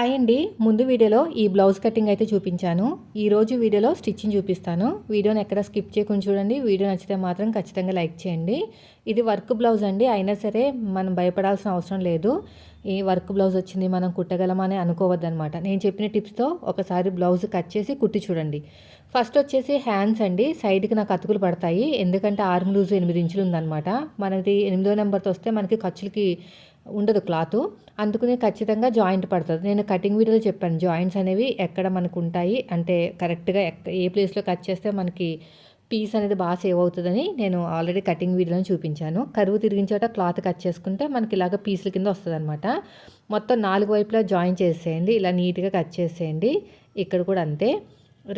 అయ్యండి ముందు వీడియోలో ఈ బ్లౌజ్ కటింగ్ అయితే చూపించాను. ఈరోజు వీడియోలో స్టిచ్చింగ్ చూపిస్తాను. వీడియోని ఎక్కడ స్కిప్ చేయకుండా చూడండి. వీడియో నచ్చితే మాత్రం ఖచ్చితంగా లైక్ చేయండి. ఇది వర్క్ బ్లౌజ్ అండి. అయినా సరే మనం భయపడాల్సిన అవసరం లేదు. ఈ వర్క్ బ్లౌజ్ వచ్చింది మనం కుట్టగలమని అనుకోవద్దనమాట నేను చెప్పిన టిప్స్తో ఒకసారి బ్లౌజ్ కట్ చేసి కుట్టి చూడండి. ఫస్ట్ వచ్చేసి హ్యాండ్స్ అండి. సైడ్కి నాకు అతుకులు పడతాయి. ఎందుకంటే ఆర్మ్ లూజ్ ఎనిమిది ఇంచులు ఉందన్నమాట. మనది ఎనిమిదో నెంబర్తో వస్తే మనకి ఖర్చులకి ఉండదు క్లాత్. అందుకనే ఖచ్చితంగా జాయింట్ పడుతుంది. నేను కటింగ్ వీడియోలో చెప్పాను జాయింట్స్ అనేవి ఎక్కడ మనకు ఉంటాయి అంటే కరెక్ట్గా ఏ ప్లేస్లో కట్ చేస్తే మనకి పీస్ అనేది బాగా సేవ్ అవుతుందని నేను ఆల్రెడీ కటింగ్ వీడియోలో చూపించాను. కరువు తిరిగిన చోట క్లాత్ కట్ చేసుకుంటే మనకి ఇలాగ పీసుల కింద వస్తుంది అనమాట మొత్తం నాలుగు వైపులా జాయిన్ చేసేయండి ఇలా నీట్గా కట్ చేసేయండి. ఇక్కడ కూడా అంతే.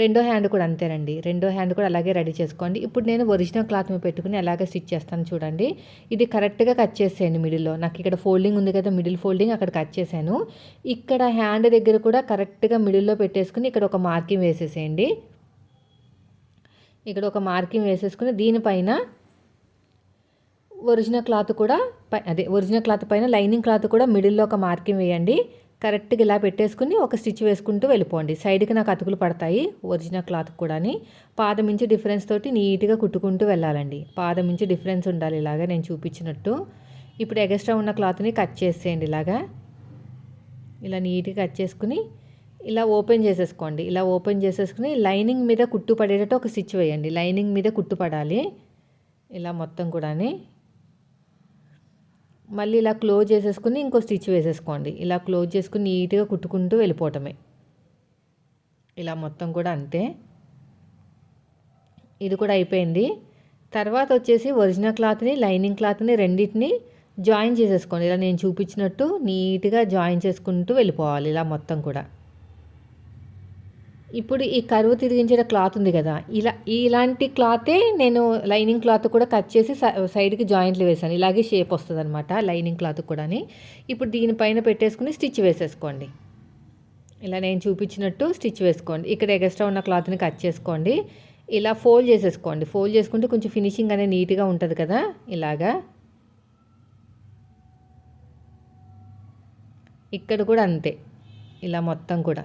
రెండో హ్యాండ్ కూడా అంతేనండి. రెండో హ్యాండ్ కూడా అలాగే రెడీ చేసుకోండి. ఇప్పుడు నేను ఒరిజినల్ క్లాత్ మీద పెట్టుకుని అలాగే స్టిచ్ చేస్తాను చూడండి. ఇది కరెక్ట్గా కట్ చేసేయండి మిడిల్లో. నాకు ఇక్కడ ఫోల్డింగ్ ఉంది కదా మిడిల్ ఫోల్డింగ్ అక్కడ కట్ చేశాను. ఇక్కడ హ్యాండ్ దగ్గర కూడా కరెక్ట్గా మిడిల్లో పెట్టేసుకుని ఇక్కడ ఒక మార్కింగ్ వేసేసేయండి. ఇక్కడ ఒక మార్కింగ్ వేసేసుకుని దీనిపైన ఒరిజినల్ క్లాత్ కూడా అదే ఒరిజినల్ క్లాత్ పైన లైనింగ్ క్లాత్ కూడా మిడిల్లో ఒక మార్కింగ్ వేయండి. కరెక్ట్గా ఇలా పెట్టేసుకుని ఒక స్టిచ్ వేసుకుంటూ వెళ్ళిపోండి. సైడ్కి నాకు అతుకులు పడతాయి ఒరిజినల్ క్లాత్ కూడాని. పాదం నుంచి డిఫరెన్స్ తోటి నీట్గా కుట్టుకుంటూ వెళ్ళాలండి. పాదం నుంచి డిఫరెన్స్ ఉండాలి ఇలాగా నేను చూపించినట్టు. ఇప్పుడు ఎగస్ట్రా ఉన్న క్లాత్ని కట్ చేసేయండి ఇలాగా. ఇలా నీట్గా కట్ చేసుకుని ఇలా ఓపెన్ చేసేసుకోండి. ఇలా ఓపెన్ చేసేసుకుని లైనింగ్ మీద కుట్టు పడేటట్టు ఒక స్టిచ్ వేయండి. లైనింగ్ మీద కుట్టు పడాలి. ఇలా మొత్తం కూడాని. మళ్ళీ ఇలా క్లోజ్ చేసేసుకుని ఇంకో స్టిచ్ వేసేసుకోండి. ఇలా క్లోజ్ చేసుకుని నీట్గా కుట్టుకుంటూ వెళ్ళిపోవటమే. ఇలా మొత్తం కూడా అంతే. ఇది కూడా అయిపోయింది. తర్వాత వచ్చేసి ఒరిజినల్ క్లాత్ని లైనింగ్ క్లాత్ని రెండింటిని జాయిన్ చేసేసుకోండి. ఇలా నేను చూపించినట్టు నీట్గా జాయిన్ చేసుకుంటూ వెళ్ళిపోవాలి. ఇలా మొత్తం కూడా. ఇప్పుడు ఈ కరువు తిరిగించే క్లాత్ ఉంది కదా ఇలా ఇలాంటి క్లాతే నేను లైనింగ్ క్లాత్ కూడా కట్ చేసి సైడ్కి జాయింట్లు వేసాను ఇలాగే షేప్ వస్తుంది అనమాట లైనింగ్ క్లాత్ కూడాని. ఇప్పుడు దీనిపైన పెట్టేసుకుని స్టిచ్ వేసేసుకోండి. ఇలా నేను చూపించినట్టు స్టిచ్ వేసుకోండి. ఇక్కడ ఎగస్ట్రా ఉన్న క్లాత్ని కట్ చేసుకోండి. ఇలా ఫోల్డ్ చేసేసుకోండి. ఫోల్డ్ చేసుకుంటే కొంచెం ఫినిషింగ్ అనేది నీట్గా ఉంటుంది కదా ఇలాగా. ఇక్కడ కూడా అంతే. ఇలా మొత్తం కూడా.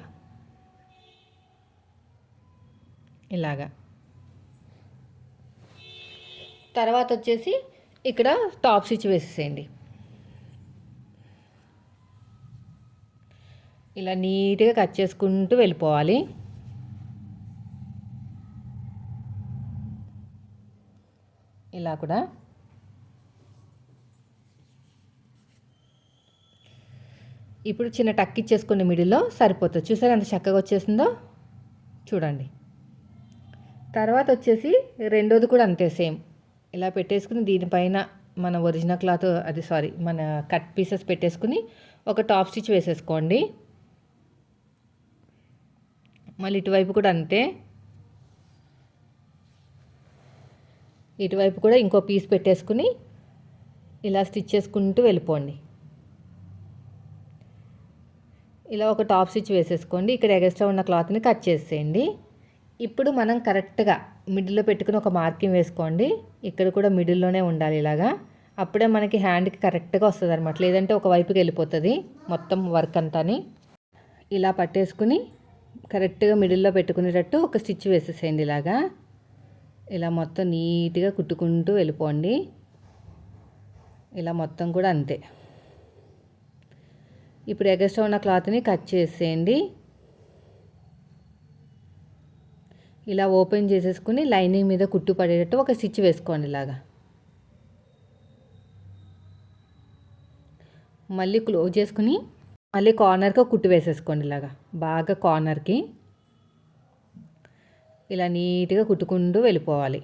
ఇలాగా. తర్వాత వచ్చేసి ఇక్కడ టాప్ స్టిచ్ వేసేసేయండి. ఇలా నీట్గా కట్ చేసుకుంటూ వెళ్ళిపోవాలి. ఇలా కూడా. ఇప్పుడు చిన్న టక్ ఇచ్చేసుకుని మిడిల్లో సరిపోతుంది. చూసారు ఎంత చక్కగా వచ్చేసిందో? చూడండి. తర్వాత వచ్చేసి రెండోది కూడా అంతే సేమ్. ఇలా పెట్టేసుకుని దీనిపైన మన ఒరిజినల్ క్లాత్ అది సారీ మన కట్ పీసెస్ పెట్టేసుకుని ఒక టాప్ స్టిచ్ వేసేసుకోండి. మళ్ళీ ఇటువైపు కూడా అంతే. ఇటువైపు కూడా ఇంకో పీస్ పెట్టేసుకుని ఇలా స్టిచ్ చేసుకుంటూ వెళ్ళిపోండి. ఇలా ఒక టాప్ స్టిచ్ వేసేసుకోండి. ఇక్కడ ఎగస్ట్రా ఉన్న క్లాత్ని కట్ చేసేయండి. ఇప్పుడు మనం కరెక్ట్గా మిడిల్లో పెట్టుకుని ఒక మార్కింగ్ వేసుకోండి. ఇక్కడ కూడా మిడిల్లోనే ఉండాలి ఇలాగా. అప్పుడే మనకి హ్యాండ్కి కరెక్ట్గా వస్తుంది అనమాట లేదంటే ఒక వైపుకి వెళ్ళిపోతుంది మొత్తం వర్క్ అంతాని. ఇలా పట్టేసుకుని కరెక్ట్గా మిడిల్లో పెట్టుకునేటట్టు ఒక స్టిచ్ వేసేసేయండి ఇలాగా. ఇలా మొత్తం నీట్గా కుట్టుకుంటూ వెళ్ళిపోండి. ఇలా మొత్తం కూడా అంతే. ఇప్పుడు ఎగస్ట్రా ఉన్న క్లాత్ని కట్ చేసేయండి. ఇలా ఓపెన్ చేసేసుకుని లైనింగ్ మీద కుట్టు పడేటట్టు ఒక స్టిచ్ వేసుకోండి ఇలాగా. మళ్ళీ క్లోజ్ చేసుకుని మళ్ళీ కార్నర్కి కుట్టు వేసేసుకోండి ఇలాగా. బాగా కార్నర్కి ఇలా నీట్గా కుట్టుకుంటూ వెళ్ళిపోవాలి.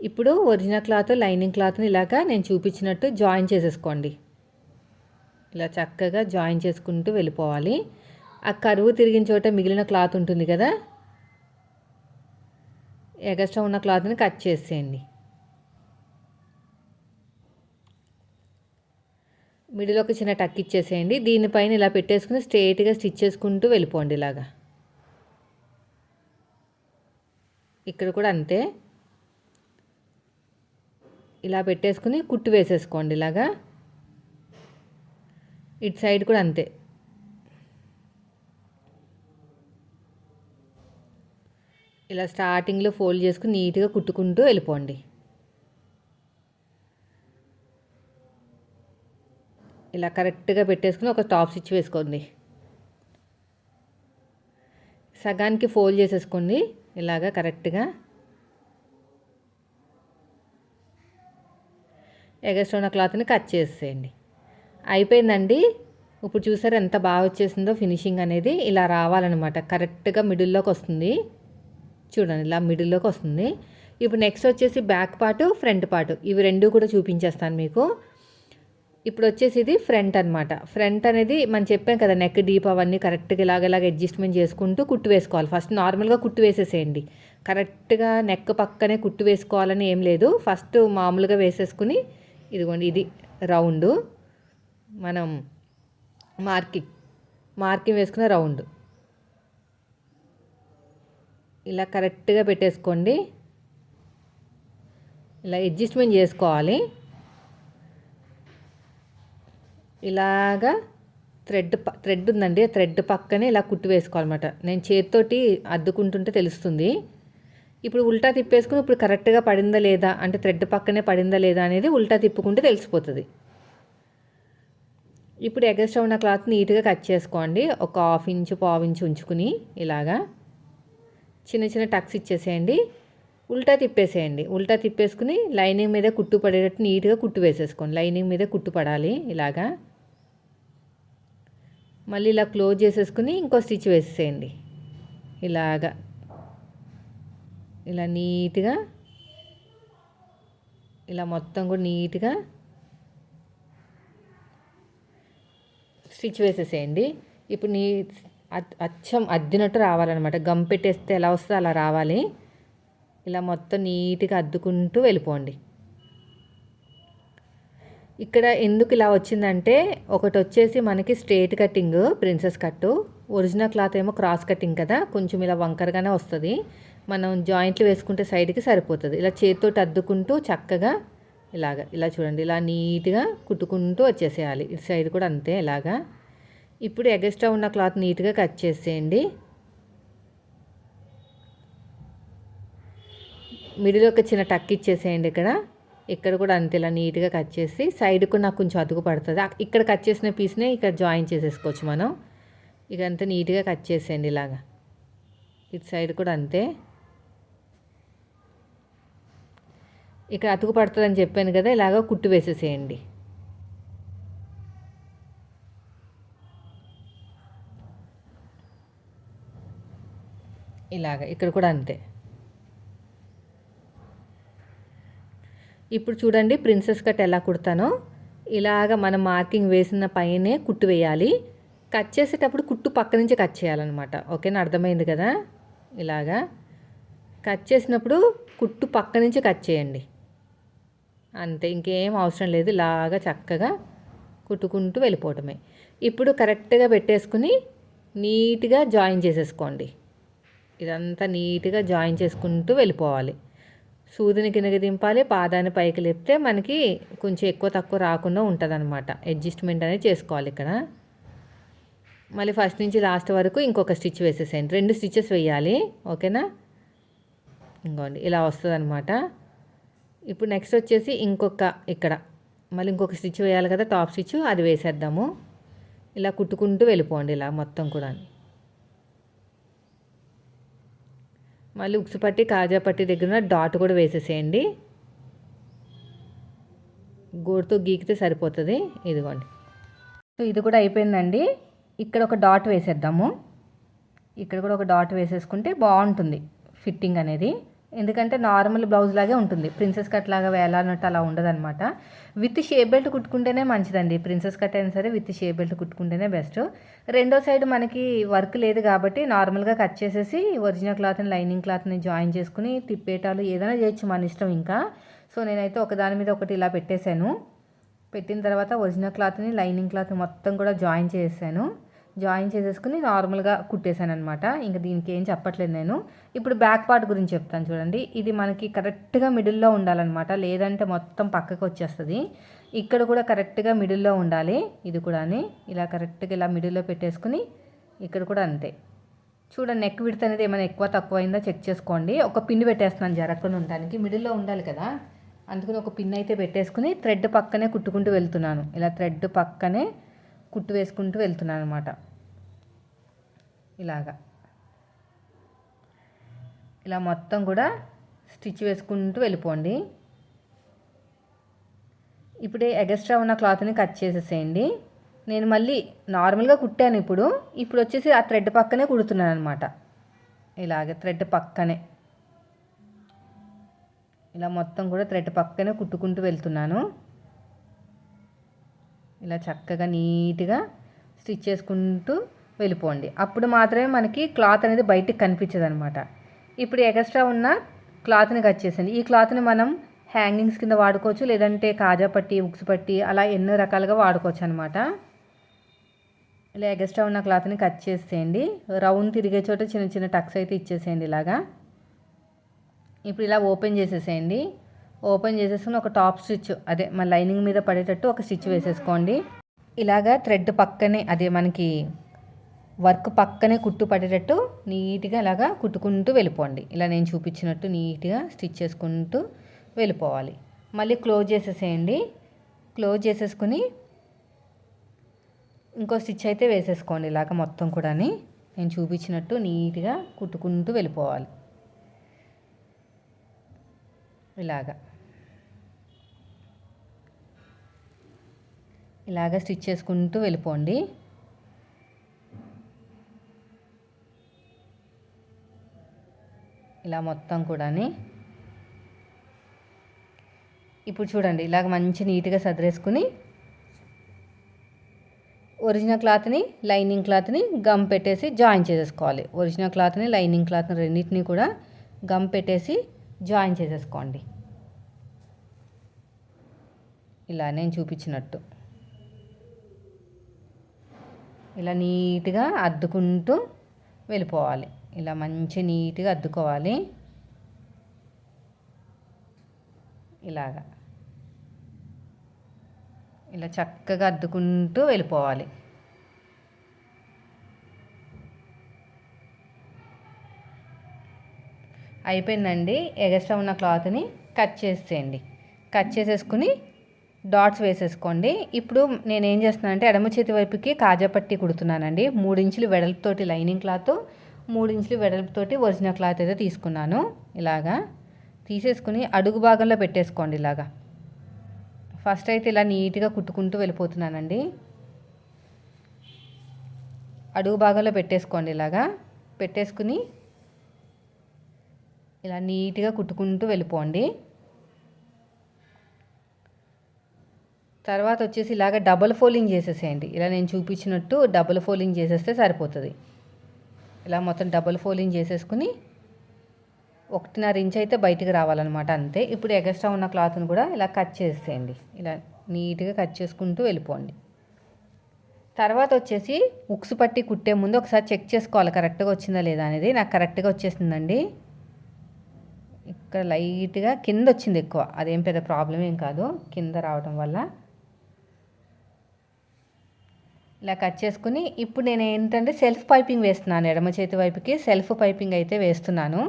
ఇప్పుడు ఒరిజినల్ క్లాత్ లైనింగ్ క్లాత్ని ఇలాగా నేను చూపించినట్టు జాయిన్ చేసేసుకోండి. ఇలా చక్కగా జాయిన్ చేసుకుంటూ వెళ్ళిపోవాలి. ఆ కరువు తిరిగిన చోట మిగిలిన క్లాత్ ఉంటుంది కదా ఎగస్ట్రా ఉన్న క్లాత్ని కట్ చేసేయండి. మిడిల్ ఒక చిన్న టక్ ఇచ్చేసేయండి. దీనిపైన ఇలా పెట్టేసుకుని స్ట్రేట్గా స్టిచ్ చేసుకుంటూ వెళ్ళిపోండి ఇలాగా. ఇక్కడ కూడా అంతే. ఇలా పెట్టేసుకుని కుట్టు వేసేసుకోండి ఇలాగా. ఇటు సైడ్ కూడా అంతే. ఇలా స్టార్టింగ్లో ఫోల్డ్ చేసుకుని నీట్గా కుట్టుకుంటూ వెళ్ళిపోండి. ఇలా కరెక్ట్గా పెట్టేసుకుని ఒక టాప్ స్టిచ్ వేసుకోండి. సగానికి ఫోల్డ్ చేసేసుకోండి. ఇలాగా కరెక్ట్గా ఎగస్ట్రా ఉన్న క్లాత్ని కట్ చేసేయండి. అయిపోయిందండి. ఇప్పుడు చూసారు ఎంత బాగా వచ్చేసిందో ఫినిషింగ్ అనేది ఇలా రావాలన్నమాట. కరెక్ట్గా మిడిల్లోకి వస్తుంది. చూడండి ఇలా మిడిల్లోకి వస్తుంది ఇప్పుడు నెక్స్ట్ వచ్చేసి బ్యాక్ పార్ట్ ఫ్రంట్ పార్ట్ ఇవి రెండు కూడా చూపించేస్తాను మీకు. ఇప్పుడు వచ్చేసి ఇది ఫ్రంట్ అనమాట ఫ్రంట్ అనేది మనం చెప్పాం కదా నెక్ డీప్ అవన్నీ కరెక్ట్గా ఇలాగ ఇలాగ అడ్జస్ట్మెంట్ చేసుకుంటూ కుట్టు వేసుకోవాలి. ఫస్ట్ నార్మల్గా కుట్టు వేసేసేయండి. కరెక్ట్గా నెక్ పక్కనే కుట్టు వేసుకోవాలని ఏం లేదు. ఫస్ట్ మామూలుగా వేసేసుకుని ఇదిగోండి ఇది రౌండ్ మనం మార్కింగ్ మార్కింగ్ వేసుకున్న రౌండ్ ఇలా కరెక్ట్గా పెట్టేసుకోండి. ఇలా అడ్జస్ట్మెంట్ చేసుకోవాలి. ఇలాగా థ్రెడ్ థ్రెడ్ ఉందండి. థ్రెడ్ పక్కనే ఇలా కుట్టు వేసుకోవాలన్నమాట. నేను చేతితోటి అద్దుకుంటుంటే తెలుస్తుంది. ఇప్పుడు ఉల్టా తిప్పేసుకుని ఇప్పుడు కరెక్ట్గా పడిందా లేదా అంటే థ్రెడ్ పక్కనే పడిందా లేదా అనేది ఉల్టా తిప్పుకుంటే తెలిసిపోతుంది. ఇప్పుడు ఎగస్ట్రా ఉన్న క్లాత్ నీట్గా కట్ చేసుకోండి. ఒక హాఫ్ ఇంచు పావు ఇంచు ఉంచుకుని ఇలాగా. చిన్న చిన్న టక్స్ ఇచ్చేసేయండి. ఉల్టా తిప్పేసేయండి. ఉల్టా తిప్పేసుకుని లైనింగ్ మీద కుట్టు పడేటట్టు నీట్గా కుట్టు వేసేసుకోండి. లైనింగ్ మీద కుట్టు పడాలి ఇలాగా. మళ్ళీ ఇలా క్లోజ్ చేసేసుకుని ఇంకో స్టిచ్ వేసేసేయండి. ఇలాగా. ఇలా నీట్గా. ఇలా మొత్తం కూడా నీట్గా. స్టిచ్ వేసేసేయండి. ఇప్పుడు నీ అచ్చం అద్దినట్టు రావాలన్నమాట. గమ్ పెట్టేస్తే ఎలా వస్తుందో అలా రావాలి. ఇలా మొత్తం నీట్గా అద్దుకుంటూ వెళ్ళిపోండి. ఇక్కడ ఎందుకు ఇలా వచ్చిందంటే ఒకటి వచ్చేసి మనకి straight cutting princess cut. Original cloth ఏమో క్రాస్ కటింగ్ కదా కొంచెం ఇలా వంకరగానే వస్తుంది. మనం జాయింట్లు వేసుకుంటే సైడ్కి సరిపోతుంది. ఇలా చేతితో అద్దుకుంటూ చక్కగా ఇలాగ ఇలా చూడండి ఇలా నీట్గా కుట్టుకుంటూ వచ్చేసేయాలి. ఇటు సైడ్ కూడా అంతే ఇలాగా. ఇప్పుడు ఎగస్ట్రా ఉన్న క్లాత్ నీట్గా కట్ చేసేయండి. మిడిల్ ఒక చిన్న టక్ ఇచ్చేసేయండి ఇక్కడ. ఇక్కడ కూడా అంతే ఇలా నీట్గా కట్ చేసి సైడ్కు నాకు కొంచెం అతుకు పడుతుంది. ఇక్కడ కట్ చేసిన పీస్నే ఇక్కడ జాయిన్ చేసేసుకోవచ్చు మనం. ఇక అంతా నీట్గా కట్ చేసేయండి ఇలాగా. ఇటు సైడ్ కూడా అంతే. ఇక్కడ అతుకు పడుతుందని చెప్పాను కదా ఇలాగ కుట్టు వేసేసేయండి. ఇలాగ ఇక్కడ కూడా అంతే. ఇప్పుడు చూడండి ప్రిన్సెస్ కట్ ఎలా కుడతానో. ఇలాగ మనం మార్కింగ్ వేసిన పైనే కుట్టు వేయాలి. కట్ చేసేటప్పుడు కుట్టు పక్క నుంచి కట్ చేయాలన్నమాట. ఓకేనా? అర్థమైంది కదా? ఇలాగా. కట్ చేసినప్పుడు కుట్టు పక్క నుంచి కట్ చేయండి. అంతే ఇంకేం అవసరం లేదు. ఇలాగా చక్కగా కుట్టుకుంటూ వెళ్ళిపోవటమే. ఇప్పుడు కరెక్ట్గా పెట్టేసుకుని నీట్గా జాయిన్ చేసేసుకోండి. ఇదంతా నీట్గా జాయిన్ చేసుకుంటూ వెళ్ళిపోవాలి. సూదిని కిందకి దింపాలి పాదాన్ని పైకి లేపితే మనకి కొంచెం ఎక్కువ తక్కువ రాకుండా ఉంటుంది అనమాట అడ్జస్ట్మెంట్ అనేది చేసుకోవాలి ఇక్కడ. మళ్ళీ ఫస్ట్ నుంచి లాస్ట్ వరకు ఇంకొక స్టిచ్ వేసేసేయండి. రెండు స్టిచ్చెస్ వేయాలి ఓకేనా? ఇంకోండి ఇలా వస్తుంది అనమాట ఇప్పుడు నెక్స్ట్ వచ్చేసి ఇంకొక ఇక్కడ. మళ్ళీ ఇంకొక స్టిచ్ వేయాలి కదా టాప్ స్టిచ్ అది వేసేద్దాము. ఇలా కుట్టుకుంటూ వెళ్ళిపోండి ఇలా మొత్తం కూడా మళ్ళీ ఉక్సు పట్టి కాజా పట్టి దగ్గర డాట్ కూడా వేసేసేయండి. గోడుతో గీకితే సరిపోతుంది. ఇదిగోండి. సో ఇది కూడా అయిపోయిందండి. ఇక్కడ ఒక డాట్ వేసేద్దాము. ఇక్కడ కూడా ఒక డాట్ వేసేసుకుంటే బాగుంటుంది ఫిట్టింగ్ అనేది. ఎందుకంటే నార్మల్ బ్లౌజ్ లాగే ఉంటుంది. ప్రిన్సెస్ కట్ లాగా వేలానట్టు అలా ఉండదన్నమాట. విత్ షేప్ బెల్ట్ కుట్టుకుంటేనే మంచిదండి. ప్రిన్సెస్ కట్ అయినా సరే విత్ షేప్ బెల్ట్ కుట్టుకుంటేనే బెస్ట్. రెండో సైడ్ మనకి వర్క్ లేదు కాబట్టి నార్మల్గా కట్ చేసేసి ఒరిజినల్ క్లాత్ని లైనింగ్ క్లాత్ని జాయిన్ చేసుకుని తిప్పేటాలు ఏదైనా చేయొచ్చు మన ఇష్టం ఇంకా. సో నేనైతే ఒకదాని మీద ఒకటి ఇలా పెట్టేశాను. పెట్టిన తర్వాత ఒరిజినల్ క్లాత్ని లైనింగ్ క్లాత్ మొత్తం కూడా జాయిన్ చేసాను జాయిన్ చేసేసుకుని నార్మల్గా కుట్టేశాను అనమాట ఇంకా దీనికి ఏం చెప్పట్లేదు నేను. ఇప్పుడు బ్యాక్ పార్ట్ గురించి చెప్తాను చూడండి. ఇది మనకి కరెక్ట్గా మిడిల్లో ఉండాలన్నమాట. లేదంటే మొత్తం పక్కకు వచ్చేస్తుంది. ఇక్కడ కూడా కరెక్ట్గా మిడిల్లో ఉండాలి. ఇది కూడా ఇలా కరెక్ట్గా ఇలా మిడిల్లో పెట్టేసుకుని ఇక్కడ కూడా అంతే. చూడండి నెక్ విడత అనేది ఏమైనా ఎక్కువ తక్కువ అయిందా చెక్ చేసుకోండి. ఒక పిన్ పెట్టేస్తున్నాను జరగకుండా ఉండడానికి. మిడిల్లో ఉండాలి కదా. అందుకని ఒక పిన్ అయితే పెట్టేసుకుని థ్రెడ్ పక్కనే కుట్టుకుంటూ వెళ్తున్నాను. ఇలా థ్రెడ్ పక్కనే కుట్టు వేసుకుంటూ వెళ్తున్నాను అనమాట ఇలాగా. ఇలా మొత్తం కూడా స్టిచ్ వేసుకుంటూ వెళ్ళిపోండి. ఇప్పుడే ఎగస్ట్రా ఉన్న క్లాత్ని కట్ చేసేసేయండి. నేను మళ్ళీ నార్మల్గా కుట్టాను ఇప్పుడు. ఇప్పుడు వచ్చేసి ఆ థ్రెడ్ పక్కనే కుడుతున్నాను అనమాట ఇలాగే థ్రెడ్ పక్కనే. ఇలా మొత్తం కూడా థ్రెడ్ పక్కనే కుట్టుకుంటూ వెళ్తున్నాను. ఇలా చక్కగా నీట్గా స్టిచ్ చేసుకుంటూ వెళ్ళిపోండి. అప్పుడు మాత్రమే మనకి క్లాత్ అనేది బయటికి కనిపించదు అనమాట ఇప్పుడు ఎక్స్ట్రా ఉన్న క్లాత్ని కట్ చేసండి ఈ క్లాత్ని మనం హ్యాంగింగ్స్ కింద వాడుకోవచ్చు లేదంటే కాజా పట్టి ఉక్స్ పట్టి అలా ఎన్నో రకాలుగా వాడుకోవచ్చు అనమాట. ఇలా ఎక్స్ట్రా ఉన్న క్లాత్ని కట్ చేసేయండి. రౌండ్ తిరిగే చోట చిన్న చిన్న టక్స్ అయితే ఇచ్చేసేయండి ఇలాగా. ఇప్పుడు ఇలా ఓపెన్ చేసేసేయండి. ఓపెన్ చేసేసుకుని ఒక టాప్ స్టిచ్ అదే మన లైనింగ్ మీద పడేటట్టు ఒక స్టిచ్ వేసేసుకోండి. ఇలాగా థ్రెడ్ పక్కనే అదే మనకి వర్క్ పక్కనే కుట్టు పడేటట్టు నీట్గా ఇలాగా కుట్టుకుంటూ వెళ్ళిపోండి. ఇలా నేను చూపించినట్టు నీట్గా స్టిచ్ చేసుకుంటూ వెళ్ళిపోవాలి. మళ్ళీ క్లోజ్ చేసేసేయండి. క్లోజ్ చేసేసుకుని ఇంకో స్టిచ్ అయితే వేసేసుకోండి ఇలాగ మొత్తం కూడా నేను చూపించినట్టు నీట్గా కుట్టుకుంటూ వెళ్ళిపోవాలి. ఇలాగా. ఇలాగ స్టిచ్ చేసుకుంటూ వెళ్ళిపోండి. ఇలా మొత్తం కూడా ఇప్పుడు చూడండి ఇలాగ మంచి నీట్గా సదిరేసుకుని ఒరిజినల్ క్లాత్ని లైనింగ్ క్లాత్ని గమ్ పెట్టేసి జాయిన్ చేసేసుకోవాలి. ఒరిజినల్ క్లాత్ని లైనింగ్ క్లాత్ని రెండింటిని కూడా గమ్ పెట్టేసి జాయిన్ చేసేసుకోండి. ఇలా నేను చూపించినట్టు. ఇలా నీట్గా అద్దుకుంటూ వెళ్ళిపోవాలి. ఇలా మంచి నీట్గా అద్దుకోవాలి. ఇలాగా. ఇలా చక్కగా అద్దుకుంటూ వెళ్ళిపోవాలి. అయిపోయిందండి. ఎగస్ట్రా ఉన్న క్లాత్ని కట్ చేసేయండి. కట్ చేసేసుకుని డాట్స్ వేసేసుకోండి. ఇప్పుడు నేను ఏం చేస్తున్నానంటే ఎడమ చేతి వైపుకి కాజాపట్టి కుడుతున్నానండి. మూడు ఇంచులు వెడల్పుతోటి లైనింగ్ క్లాత్ మూడు ఇంచులు వెడల్పుతోటి ఒరిజినల్ క్లాత్ అయితే తీసుకున్నాను. ఇలాగా తీసేసుకుని అడుగు భాగంలో పెట్టేసుకోండి ఇలాగా. ఫస్ట్ అయితే ఇలా నీట్గా కుట్టుకుంటూ వెళ్ళిపోతున్నానండి. అడుగు భాగంలో పెట్టేసుకోండి ఇలాగా. పెట్టేసుకుని ఇలా నీట్గా కుట్టుకుంటూ వెళ్ళిపోండి. తర్వాత వచ్చేసి ఇలాగ డబల్ ఫోల్డింగ్ చేసేసేయండి. ఇలా నేను చూపించినట్టు డబుల్ ఫోల్డింగ్ చేసేస్తే సరిపోతుంది. ఇలా మొత్తం డబుల్ ఫోల్డింగ్ చేసేసుకుని ఒకటిన్నర ఇంచ్ అయితే బయటకు రావాలన్నమాట అంతే. ఇప్పుడు ఎగస్ట్రా ఉన్న క్లాత్ని కూడా ఇలా కట్ చేసేయండి ఇలా నీట్గా కట్ చేసుకుంటూ వెళ్ళిపోండి. తర్వాత వచ్చేసి ఉక్స్ పట్టి కుట్టే ముందు ఒకసారి చెక్ చేసుకోవాలి. కరెక్ట్గా వచ్చిందా లేదా అనేది. నాకు కరెక్ట్గా వచ్చేసిందండి ఇక్కడ లైట్గా కింద వచ్చింది ఎక్కువ. అదేం పెద్ద ప్రాబ్లం ఏం కాదు. కింద రావడం వల్ల ఇలా కట్ చేసుకుని ఇప్పుడు నేను ఏంటంటే సెల్ఫ్ పైపింగ్ వేస్తున్నాను ఎడమ చేతి వైపుకి సెల్ఫ్ పైపింగ్ అయితే వేస్తున్నాను.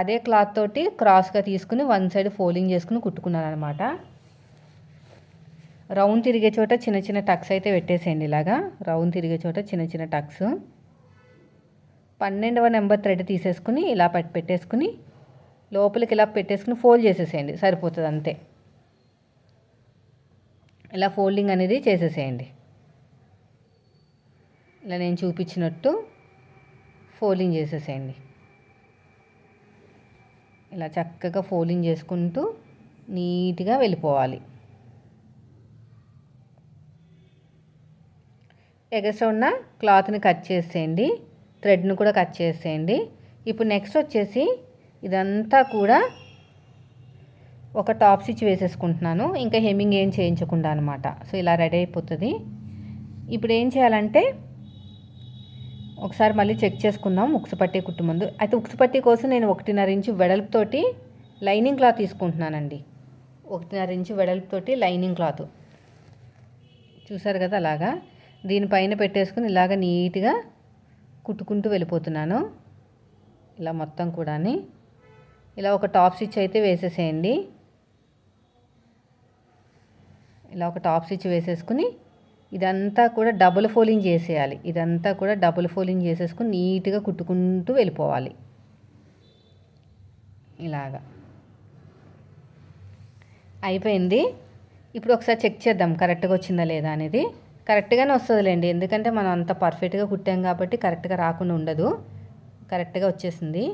అదే క్లాత్ తోటి క్రాస్గా తీసుకుని వన్ సైడ్ ఫోల్డింగ్ చేసుకుని కుట్టుకున్నాను అనమాట రౌండ్ తిరిగే చోట చిన్న చిన్న టక్స్ అయితే పెట్టేసేయండి ఇలాగా. రౌండ్ తిరిగే చోట చిన్న చిన్న టక్స్. పన్నెండవ నెంబర్ థ్రెడ్ తీసేసుకుని ఇలా పెట్టేసుకుని లోపలికి ఇలా పెట్టేసుకుని ఫోల్డ్ చేసేసేయండి. సరిపోతుంది అంతే. ఇలా ఫోల్డింగ్ అనేది చేసేసేయండి. ఇలా నేను చూపించినట్టు ఫోల్డింగ్ చేసేసేయండి. ఇలా చక్కగా ఫోల్డింగ్ చేసుకుంటూ నీట్గా వెళ్ళిపోవాలి. ఎగస్ట్రా ఉన్న క్లాత్ని కట్ చేసేయండి. థ్రెడ్ను కూడా కట్ చేసేయండి. ఇప్పుడు నెక్స్ట్ వచ్చేసి ఇదంతా కూడా ఒక టాప్ స్టిచ్ వేసేసుకుంటున్నాను. ఇంకా హెమ్మింగ్ ఏం చేయించకుండా అనమాట సో ఇలా రెడీ అయిపోతుంది. ఇప్పుడు ఏం చేయాలంటే ఒకసారి మళ్ళీ చెక్ చేసుకుందాం ఉక్సుపట్టి కుట్టు ముందు. అయితే ఉక్స్ కోసం నేను ఒకటిన్నర ఇంచు వెడల్పుతోటి లైనింగ్ క్లాత్ తీసుకుంటున్నానండి. ఒకటిన్నర ఇంచు వెడల్పుతోటి లైనింగ్ క్లాత్. చూసారు కదా అలాగా? దీనిపైన పెట్టేసుకుని ఇలాగ నీట్గా కుట్టుకుంటూ వెళ్ళిపోతున్నాను. ఇలా మొత్తం కూడా ఇలా ఒక టాప్ స్టిచ్ అయితే వేసేసేయండి. ఇలా ఒక టాప్ స్టిచ్ వేసేసుకుని ఇదంతా కూడా డబుల్ ఫోలింగ్ చేసేయాలి. ఇదంతా కూడా డబుల్ ఫోలింగ్ చేసేసుకుని నీట్గా కుట్టుకుంటూ వెళ్ళిపోవాలి. ఇలాగా. అయిపోయింది. ఇప్పుడు ఒకసారి చెక్ చేద్దాం కరెక్ట్గా వచ్చిందా లేదా అనేది. కరెక్ట్గానే వస్తుందిలేండి. ఎందుకంటే మనం అంత పర్ఫెక్ట్గా కుట్టాం కాబట్టి కరెక్ట్గా రాకుండా ఉండదు. కరెక్ట్గా వచ్చేసింది.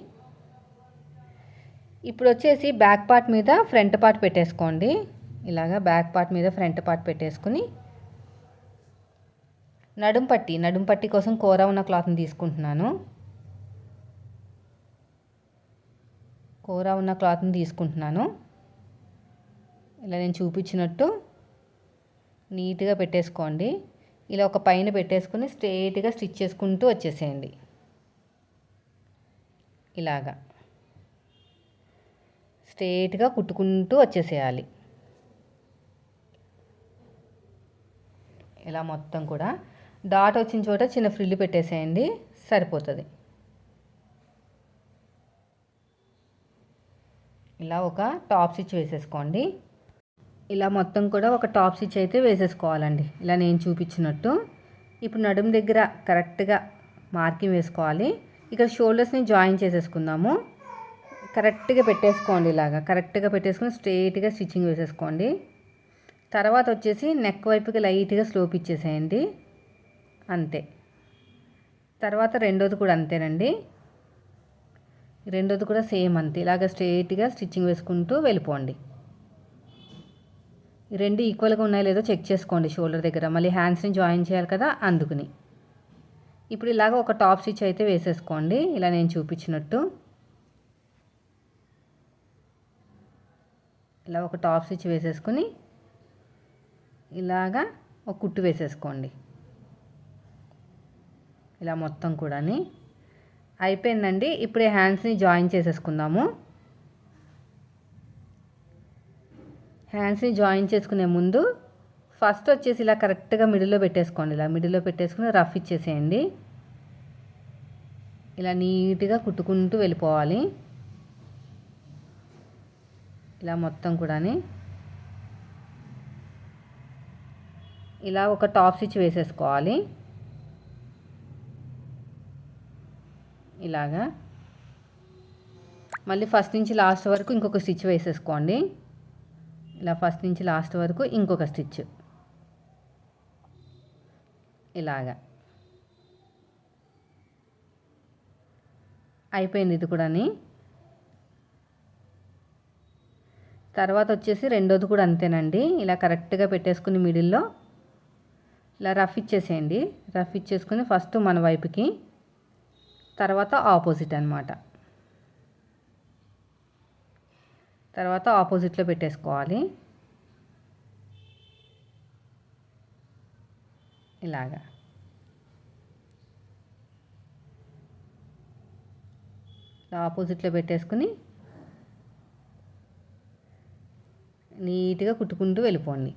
ఇప్పుడు వచ్చేసి బ్యాక్ పార్ట్ మీద ఫ్రంట్ పార్ట్ పెట్టేసుకోండి. ఇలాగా బ్యాక్ పార్ట్ మీద ఫ్రంట్ పార్ట్ పెట్టేసుకుని నడుం పట్టి నడుం పట్టి కోసం కూర ఉన్న క్లాత్ని తీసుకుంటున్నాను. కూర ఉన్న క్లాత్ని తీసుకుంటున్నాను. ఇలా నేను చూపించినట్టు నీట్గా పెట్టేసుకోండి. ఇలా ఒక పైన పెట్టేసుకుని స్ట్రేట్గా స్టిచ్ చేసుకుంటూ వచ్చేసేయండి. ఇలాగా. స్ట్రేట్గా కుట్టుకుంటూ వచ్చేసేయాలి. ఇలా మొత్తం కూడా. డాట్ వచ్చిన చోట చిన్న ఫ్రిల్లు పెట్టేసేయండి. సరిపోతుంది. ఇలా ఒక టాప్ స్టిచ్ వేసేసుకోండి. ఇలా మొత్తం కూడా ఒక టాప్ స్టిచ్ అయితే వేసేసుకోవాలండి. ఇలా నేను చూపించినట్టు. ఇప్పుడు నడుము దగ్గర కరెక్ట్గా మార్కింగ్ వేసుకోవాలి. ఇక్కడ షోల్డర్స్ని జాయిన్ చేసేసుకుందాము. కరెక్ట్గా పెట్టేసుకోండి ఇలాగా. కరెక్ట్గా పెట్టేసుకుని స్ట్రెయిట్గా స్టిచ్చింగ్ వేసేసుకోండి. తర్వాత వచ్చేసి నెక్ వైపుకి లైట్గా స్లోప్ ఇచ్చేసేయండి. అంతే. తర్వాత రెండోది కూడా అంతేనండి. రెండోది కూడా సేమ్ అంతే. ఇలాగ స్ట్రైట్గా స్టిచ్చింగ్ వేసుకుంటూ వెళ్ళిపోండి. రెండు ఈక్వల్గా ఉన్నాయో లేదో చెక్ చేసుకోండి షోల్డర్ దగ్గర. మళ్ళీ హ్యాండ్స్ని జాయిన్ చేయాలి కదా అందుకుని. ఇప్పుడు ఇలాగ ఒక టాప్ స్టిచ్ అయితే వేసేసుకోండి. ఇలా నేను చూపించినట్టు. ఇలా ఒక టాప్ స్టిచ్ వేసేసుకుని ఇలాగా ఒక కుట్టు వేసేసుకోండి. ఇలా మొత్తం కూడా అయిపోయిందండి. ఇప్పుడు హ్యాండ్స్ని జాయిన్ చేసేసుకుందాము. హ్యాండ్స్ని జాయిన్ చేసుకునే ముందు ఫస్ట్ వచ్చేసి ఇలా కరెక్ట్గా మిడిల్లో పెట్టేసుకోండి. ఇలా మిడిల్లో పెట్టేసుకుని రఫ్ ఇచ్చేసేయండి. ఇలా నీట్గా కుట్టుకుంటూ వెళ్ళిపోవాలి. ఇలా మొత్తం కూడా ఇలా ఒక టాప్ స్టిచ్ వేసేసుకోవాలి. ఇలాగా. మళ్ళీ ఫస్ట్ నుంచి లాస్ట్ వరకు ఇంకొక స్టిచ్ వేసేసుకోండి. ఇలా ఫస్ట్ నుంచి లాస్ట్ వరకు ఇంకొక స్టిచ్. ఇలాగా. అయిపోయింది ఇది కూడా తర్వాత వచ్చేసి రెండోది కూడా అంతేనండి. ఇలా కరెక్ట్గా పెట్టేసుకుని మిడిల్లో ఇలా రఫ్ ఇచ్చేసేయండి. రఫ్ ఇచ్చేసుకుని ఫస్ట్ మన వైపుకి తర్వాత ఆపోజిట్ అనమాట తర్వాత ఆపోజిట్లో పెట్టేసుకోవాలి. ఇలాగా. ఆపోజిట్లో పెట్టేసుకుని నీట్గా కుట్టుకుంటూ వెళ్ళిపోండి.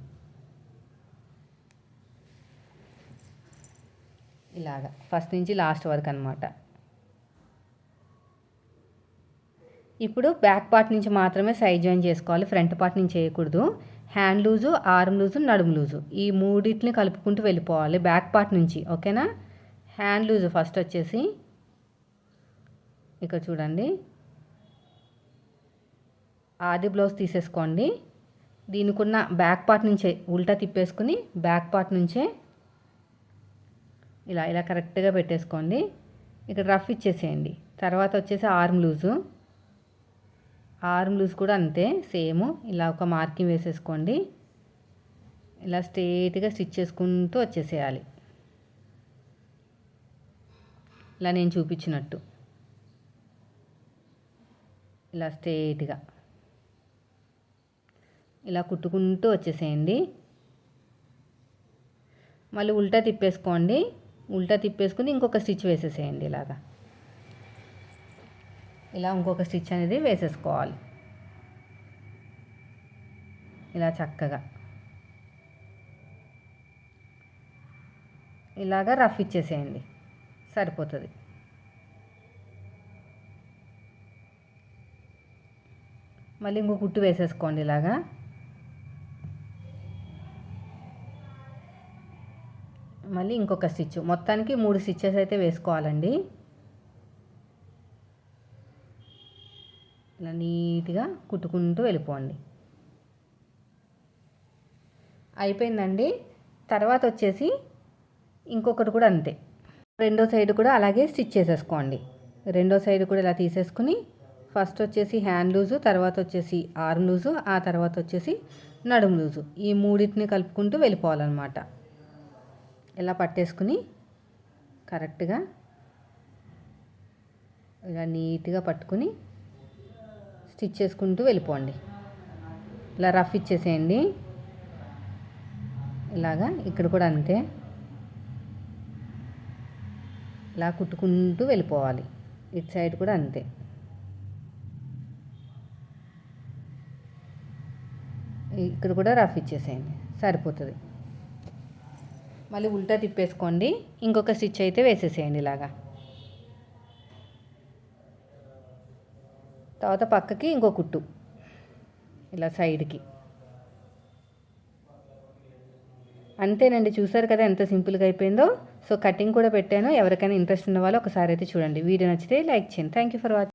ఇలాగా. ఫస్ట్ నుంచి లాస్ట్ వరకు అనమాట ఇప్పుడు బ్యాక్ పార్ట్ నుంచి మాత్రమే సైడ్ జాయిన్ చేసుకోవాలి. ఫ్రంట్ పార్ట్ నుంచి చేయకూడదు. హ్యాండ్ లూజు ఆర్మ్ లూజు నడుము లూజు. ఈ మూడింటిని కలుపుకుంటూ వెళ్ళిపోవాలి బ్యాక్ పార్ట్ నుంచి. ఓకేనా? హ్యాండ్ లూజు ఫస్ట్ వచ్చేసి ఇక్కడ చూడండి. ఆది బ్లౌజ్ తీసేసుకోండి. దీనికున్న బ్యాక్ పార్ట్ నుంచే ఉల్టా తిప్పేసుకుని బ్యాక్ పార్ట్ నుంచే ఇలా ఇలా కరెక్ట్గా పెట్టేసుకోండి. ఇక్కడ రఫ్ ఇచ్చేసేయండి. తర్వాత వచ్చేసి ఆర్మ్ లూజు. ఆర్మ్ లూజ్ కూడా అంతే సేమ్. ఇలా ఒక మార్కింగ్ వేసేసుకోండి. ఇలా స్ట్రేట్గా స్టిచ్ చేసుకుంటూ వచ్చేసేయాలి. ఇలా నేను చూపించినట్టు. ఇలా స్ట్రేట్గా. ఇలా కుట్టుకుంటూ వచ్చేసేయండి. మళ్ళీ ఉల్టా తిప్పేసుకోండి. ఉల్టా తిప్పేసుకుని ఇంకొక స్టిచ్ వేసేసేయండి ఇలాగా. ఇలా ఇంకొక స్టిచ్ అనేది వేసేసుకోవాలి. ఇలా చక్కగా. ఇలాగా రఫ్ ఇచ్చేసేయండి. సరిపోతుంది. మళ్ళీ ఇంకో కుట్టు వేసేసుకోండి ఇలాగా. మళ్ళీ ఇంకొక స్టిచ్. మొత్తానికి మూడు స్టిచ్చెస్ అయితే వేసుకోవాలండి. ఇలా నీట్గా కుట్టుకుంటూ వెళ్ళిపోండి. అయిపోయిందండి. తర్వాత వచ్చేసి ఇంకొకటి కూడా అంతే. రెండో సైడ్ కూడా అలాగే స్టిచ్ చేసేసుకోండి. రెండో సైడ్ కూడా ఇలా తీసేసుకుని ఫస్ట్ వచ్చేసి హ్యాండ్ లూజు తర్వాత వచ్చేసి ఆర్మ్ లూజు ఆ తర్వాత వచ్చేసి నడుము లూజు. ఈ మూడింటిని కలుపుకుంటూ వెళ్ళిపోవాలన్నమాట. ఇలా పట్టేసుకుని కరెక్ట్గా ఇలా నీట్గా పట్టుకుని స్టిచ్ చేసుకుంటూ వెళ్ళిపోండి. ఇలా రఫ్ ఇచ్చేసేయండి. ఇలాగా ఇక్కడ కూడా అంతే. ఇలా కుట్టుకుంటూ వెళ్ళిపోవాలి. ఇటు సైడ్ కూడా అంతే. ఇక్కడ కూడా రఫ్ ఇచ్చేసేయండి. సరిపోతుంది. మళ్ళీ ఉల్టా తిప్పేసుకోండి. ఇంకొక స్టిచ్ అయితే వేసేసేయండి ఇలాగా. తర్వాత పక్కకి ఇంకో కుట్టు. ఇలా సైడ్కి. అంతేనండి చూసారు కదా ఎంత సింపుల్గా అయిపోయిందో. సో కటింగ్ కూడా పెట్టాను. ఎవరికైనా ఇంట్రెస్ట్ ఉన్న వాళ్ళు ఒకసారి అయితే చూడండి. వీడియో నచ్చితే లైక్ చేయండి. Thank you for watching